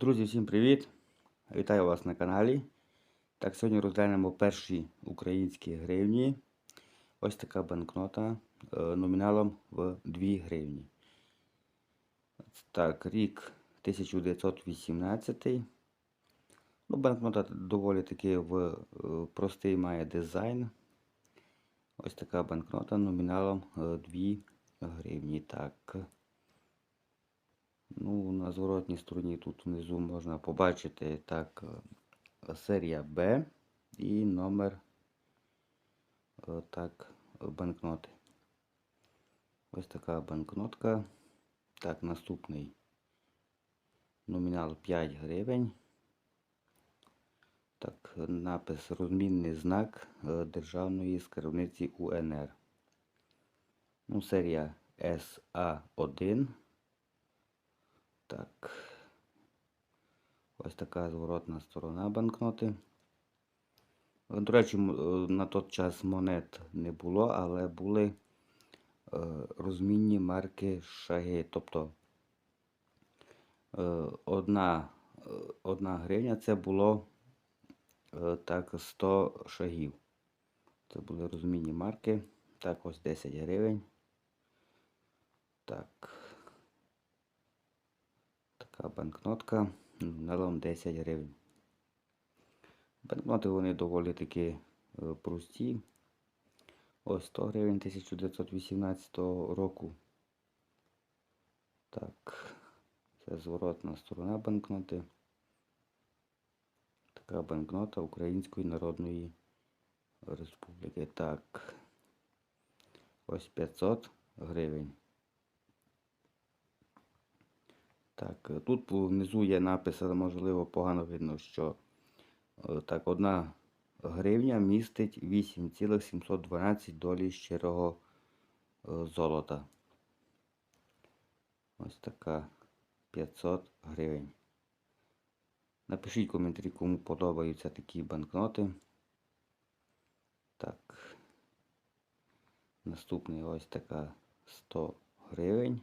Друзі, всім привіт! Вітаю вас на каналі. Так, сьогодні розглянемо перші українські гривні. Ось така банкнота е, номіналом в 2 гривні. Так, рік 1918. Ну, банкнота доволі таки в е, простий має дизайн. Ось така банкнота номіналом 2 гривні. Так. Ну, на зворотній стороні тут внизу можна побачити так е, серія Б і номер е, так, банкноти. Ось така банкнотка. Так, наступний номінал 5 гривень. Так, напис розмінний знак е, державної скарбниці УНР. Ну, серія СА1. Так. Ось така зворотна сторона банкноти. До речі, е, на той час монет не було, але були е, розмінні марки шаги. Тобто е, одна, е, одна гривня це було е, так 100 шагів. Це були розмінні марки. Так, ось 10 гривень. Так. Така банкнотка номіналом 10 гривень. Банкноти вони доволі таки е, прості. Ось 100 гривень 1918 року. Так, це зворотна сторона банкноти. Така банкнота Української Народної Республіки. Так. Ось 500 гривень. Так, е, тут внизу є напис, можливо погано видно, що е, так, одна гривня містить 8,712 долі щирого е, золота. Ось така 500 гривень. Напишіть коментарі, кому подобаються такі банкноти. Так. Наступний ось така 100 гривень.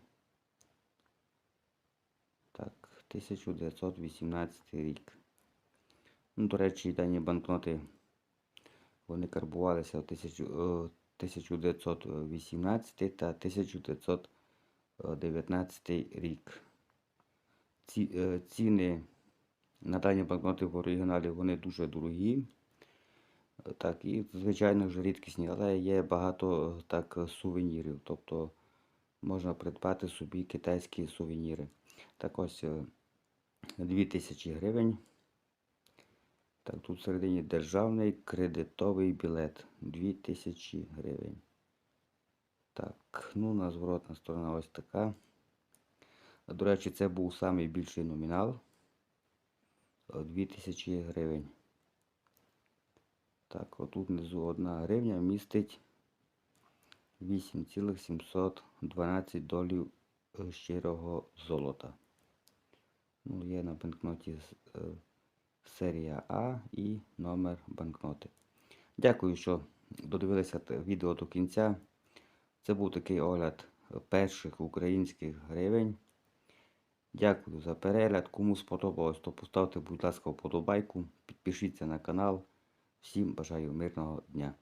Так, 1918 рік. Ну, до речі, дані банкноти вони карбувалися в 1000, е, 1918 та 1919 рік. Ці, е, ціни на дані банкноти в оригіналі вони дуже дорогі. Так, і, звичайно ж, рідкісні, але є багато е, так сувенірів. Тобто можна придбати собі китайські сувеніри. Так ось 2000 гривень. Так, тут всередині державний кредитовий білет 2000 гривень. Так, ну на зворотна сторона ось така. До речі, це був самий більший номінал. е, 2000 гривень. Так, отут внизу 1 гривня містить 8,712 долів е, щирого золота. Ну, є на банкноті е, серія А і номер банкноти. Дякую, що додивилися відео до кінця. Це був такий огляд перших українських гривень. Дякую за перегляд. Кому сподобалось, то поставте, будь ласка, вподобайку, підпишіться на канал. Всім бажаю мирного дня.